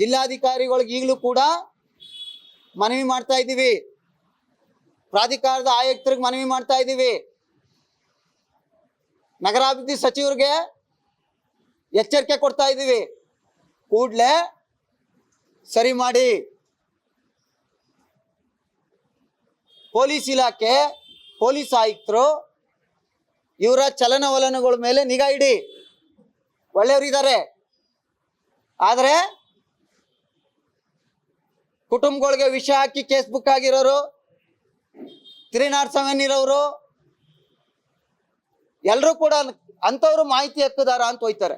ಜಿಲ್ಲಾಧಿಕಾರಿಗಳಿಗೆ ಈಗಲೂ ಕೂಡ ಮನವಿ ಮಾಡ್ತಾ ಇದ್ದೀವಿ. ಪ್ರಾಧಿಕಾರದ ಆಯುಕ್ತರಿಗೆ ಮನವಿ ಮಾಡ್ತಾ ಇದ್ದೀವಿ. ನಗರಾಭಿವೃದ್ಧಿ ಸಚಿವರಿಗೆ ಎಚ್ಚರಿಕೆ ಕೊಡ್ತಾ ಇದ್ದೀವಿ. ಕೂಡಲೇ ಸರಿ ಮಾಡಿ. ಪೊಲೀಸ್ ಇಲಾಖೆ, ಪೊಲೀಸ್ ಆಯುಕ್ತರು ಇವರ ಚಲನವಲನಗಳ ಮೇಲೆ ನಿಗಾ ಇಡಿ. ಒಳ್ಳೆಯವರಿದ್ದಾರೆ. ಆದರೆ ಕುಟುಂಬಗಳಿಗೆ ವಿಷ ಹಾಕಿ ಕೇಸ್ ಬುಕ್ ಆಗಿರೋರು ತ್ರೀ ನಾಟ್ ಸೆವೆನ್ ಇರೋರು ಎಲ್ಲರೂ ಕೂಡ ಅಂಥವ್ರು ಮಾಹಿತಿ ಹಕ್ಕುದಾರ ಅಂತ ಹೋಯ್ತಾರೆ.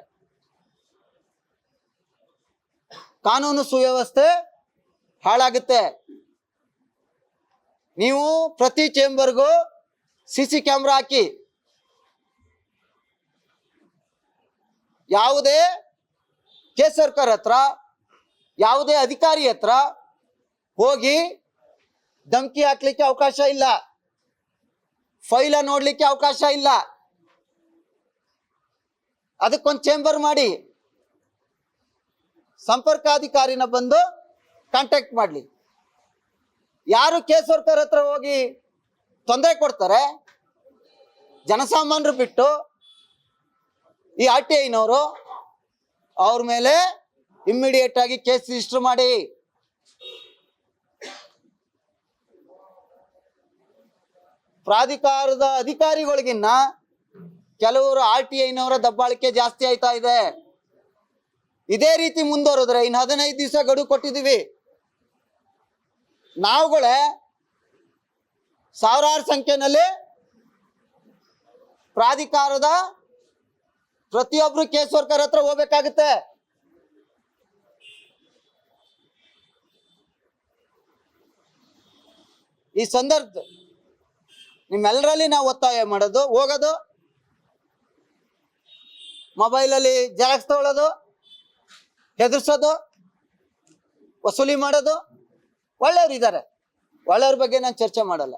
ಕಾನೂನು ಸುವ್ಯವಸ್ಥೆ ಹಾಳಾಗುತ್ತೆ. ನೀವು ಪ್ರತಿ ಚೇಂಬರ್ಗೂ ಸಿ ಸಿ ಕ್ಯಾಮ್ರಾ ಹಾಕಿ. ಯಾವುದೇ ಕೇಸರ್ಕರ್ ಹತ್ರ, ಯಾವುದೇ ಅಧಿಕಾರಿ ಹತ್ರ ಹೋಗಿ ಧಮಕಿ ಹಾಕ್ಲಿಕ್ಕೆ ಅವಕಾಶ ಇಲ್ಲ. ಫೈಲ ನೋಡ್ಲಿಕ್ಕೆ ಅವಕಾಶ ಇಲ್ಲ. ಅದಕ್ಕೊಂದು ಚೇಂಬರ್ ಮಾಡಿ ಸಂಪರ್ಕಾಧಿಕಾರಿನ ಬಂದು ಕಾಂಟ್ಯಾಕ್ಟ್ ಮಾಡಲಿ. ಯಾರು ಕೇಸ್ ವರ್ಕರ್ ಹತ್ರ ಹೋಗಿ ತೊಂದರೆ ಕೊಡ್ತಾರೆ ಜನಸಾಮಾನ್ಯರು ಬಿಟ್ಟು ಈ ಆರ್ ಟಿ ಐನವರು ಅವ್ರ ಮೇಲೆ ಇಮ್ಮಿಡಿಯೇಟ್ ಆಗಿ ಕೇಸ್ ರಿಜಿಸ್ಟರ್ ಮಾಡಿ. ಪ್ರಾಧಿಕಾರದ ಅಧಿಕಾರಿಗಳಿಗಿನ್ನ ಕೆಲವರು ಆರ್ ಟಿ ಐನವರ ದಬ್ಬಾಳಿಕೆ ಜಾಸ್ತಿ ಆಯ್ತಾ ಇದೆ. ಇದೇ ರೀತಿ ಮುಂದುವರೆದ್ರೆ ಇನ್ನು ಹದಿನೈದು ದಿವಸ ಗಡುವು ಕೊಟ್ಟಿದ್ದೀವಿ. ನಾವುಗಳೇ ಸಾವಿರಾರು ಸಂಖ್ಯೆನಲ್ಲಿ ಪ್ರಾಧಿಕಾರದ ಪ್ರತಿಯೊಬ್ರು ಕೇಸ್ ವರ್ಕರ್ ಹತ್ರ ಹೋಗ್ಬೇಕಾಗುತ್ತೆ. ಈ ಸಂದರ್ಭ ನಿಮ್ಮೆಲ್ಲರಲ್ಲಿ ನಾವು ಒತ್ತಾಯ ಮಾಡೋದು, ಹೋಗೋದು, ಮೊಬೈಲಲ್ಲಿ ಜೆರಾಕ್ಸ್ ತಗೊಳ್ಳೋದು ಹೆದರ್ಸೋದು, ವಸೂಲಿ ಮಾಡೋದು, ಒಳ್ಳೆಯವ್ರು ಇದ್ದಾರೆ ಒಳ್ಳೆಯವ್ರ ಬಗ್ಗೆ ನಾನು ಚರ್ಚೆ ಮಾಡಲ್ಲ.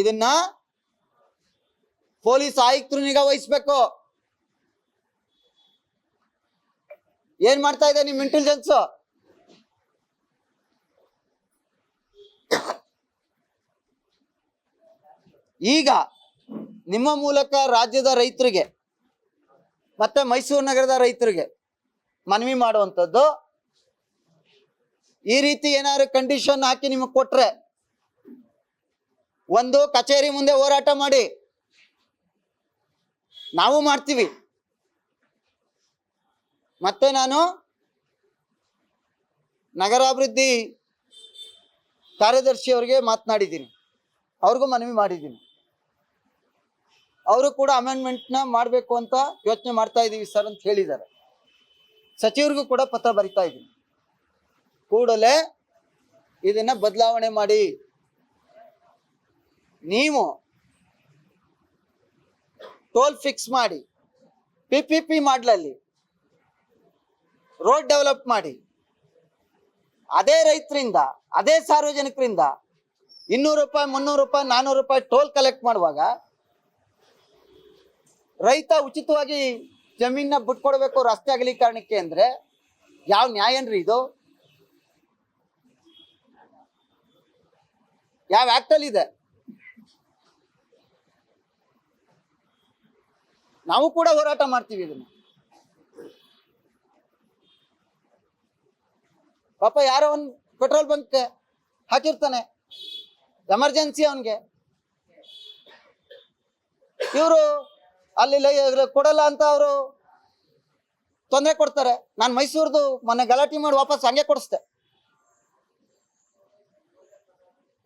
ಇದನ್ನ ಪೊಲೀಸ್ ಆಯುಕ್ತರು ನಿಗಾ ವಹಿಸ್ಬೇಕು. ಏನ್ ಮಾಡ್ತಾ ಇದೆ ನಿಮ್ ಇಂಟೆಲಿಜೆನ್ಸ್ ಈಗ ನಿಮ್ಮ ಮೂಲಕ ರಾಜ್ಯದ ರೈತರಿಗೆ, ಮತ್ತೆ ಮೈಸೂರು ನಗರದ ರೈತರಿಗೆ ಮನವಿ ಮಾಡುವಂಥದ್ದು, ಈ ರೀತಿ ಏನಾದ್ರು ಕಂಡೀಷನ್ ಹಾಕಿ ನಿಮಗೆ ಕೊಟ್ರೆ ಒಂದು ಕಚೇರಿ ಮುಂದೆ ಹೋರಾಟ ಮಾಡಿ. ನಾವು ಮಾಡ್ತೀವಿ. ಮತ್ತೆ ನಾನು ನಗರಾಭಿವೃದ್ಧಿ ಕಾರ್ಯದರ್ಶಿಯವರಿಗೆ ಮಾತನಾಡಿದ್ದೀನಿ. ಅವ್ರಿಗೂ ಮನವಿ ಮಾಡಿದ್ದೀನಿ. ಅವರು ಕೂಡ ಅಮೆಂಡ್ಮೆಂಟ್ನ ಮಾಡಬೇಕು ಅಂತ ಯೋಚನೆ ಮಾಡ್ತಾ ಇದ್ದೀವಿ ಸರ್ ಅಂತ ಹೇಳಿದ್ದಾರೆ. ಸಚಿವರಿಗೂ ಕೂಡ ಪತ್ರ ಬರಿತಾ ಇದ್ದೀನಿ ಕೂಡಲೇ ಇದನ್ನ ಬದಲಾವಣೆ ಮಾಡಿ. ನೀವು ಟೋಲ್ ಫಿಕ್ಸ್ ಮಾಡಿ ಪಿ ಪಿ ಪಿ ಮಾಡ್ಲಲ್ಲಿ ರೋಡ್ ಡೆವಲಪ್ ಮಾಡಿ, ಅದೇ ರೈತರಿಂದ, ಅದೇ ಸಾರ್ವಜನಿಕರಿಂದ ಇನ್ನೂರು ರೂಪಾಯಿ, ಮುನ್ನೂರು ರೂಪಾಯಿ ನಾನ್ನೂರು ರೂಪಾಯಿ ಟೋಲ್ ಕಲೆಕ್ಟ್ ಮಾಡುವಾಗ ರೈತ ಉಚಿತವಾಗಿ ಜಮೀನ ಬಿಟ್ಕೊಡ್ಬೇಕು ರಸ್ತೆ ಅಗಲೀಕರಣಕ್ಕೆ ಅಂದ್ರೆ ಯಾವ ನ್ಯಾಯನ್ರಿ ಇದು? ಯಾವ ಆಕ್ಟ್ ಅಲ್ಲಿ ಇದೆ? ನಾವು ಕೂಡ ಹೋರಾಟ ಮಾಡ್ತೀವಿ ಇದನ್ನ. ಪಾಪ ಯಾರೋ ಒಂದು ಪೆಟ್ರೋಲ್ ಬಂಕ್ ಹಾಕಿರ್ತಾನೆ. ಎಮರ್ಜೆನ್ಸಿ ಅವನಿಗೆ. ಇವರು ಅಲ್ಲಿ ಕೊಡಲ್ಲ ಅಂತ ಅವರು ತೊಂದರೆ ಕೊಡ್ತಾರೆ. ನಾನು ಮೈಸೂರ್ದು ಮೊನ್ನೆ ಗಲಾಟೆ ಮಾಡಿ ವಾಪಸ್ ಹಂಗೆ ಕೊಡಿಸ್ದೆ.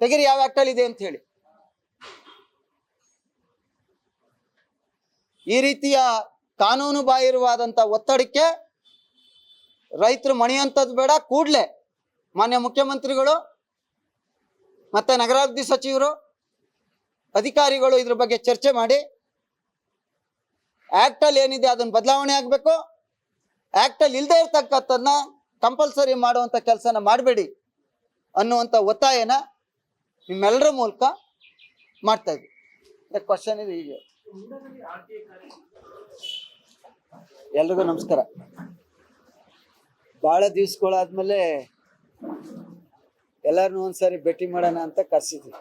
ತೆಗಿರಿ ಯಾವ ಆಕ್ಟಲ್ಲಿ ಇದೆ ಅಂತ ಹೇಳಿ. ಈ ರೀತಿಯ ಕಾನೂನು ಬಾಹಿರವಾದಂತ ಒತ್ತಡಕ್ಕೆ ರೈತರು ಮಣಿಯಂಥದ್ದು ಬೇಡ, ಕೂಡಲೇ ಮಾನ್ಯ ಮುಖ್ಯಮಂತ್ರಿಗಳು ಮತ್ತೆ ನಗರಾಭಿವೃದ್ಧಿ ಸಚಿವರು, ಅಧಿಕಾರಿಗಳು ಇದ್ರ ಬಗ್ಗೆ ಚರ್ಚೆ ಮಾಡಿ. ಆ್ಯಕ್ಟಲ್ಲಿ ಏನಿದೆ ಅದನ್ನು ಬದಲಾವಣೆ ಆಗಬೇಕು. ಆ್ಯಕ್ಟಲ್ಲಿ ಇಲ್ಲದೆ ಇರ್ತಕ್ಕಂಥದನ್ನ ಕಂಪಲ್ಸರಿ ಮಾಡುವಂಥ ಕೆಲಸನ ಮಾಡಬೇಡಿ ಅನ್ನುವಂಥ ಒತ್ತಾಯನ ನಿಮ್ಮೆಲ್ಲರ ಮೂಲಕ ಮಾಡ್ತಾ ಇದ್ವಿ. ಕ್ವಶನ್ ಇದು ಹೀಗೆ. ಎಲ್ರಿಗೂ ನಮಸ್ಕಾರ. ಭಾಳ ದಿವ್ಸಗಳಾದ್ಮೇಲೆ ಎಲ್ಲರನ್ನೂ ಒಂದ್ಸರಿ ಭೇಟಿ ಮಾಡೋಣ ಅಂತ ಕರ್ಸಿದ್ವಿ.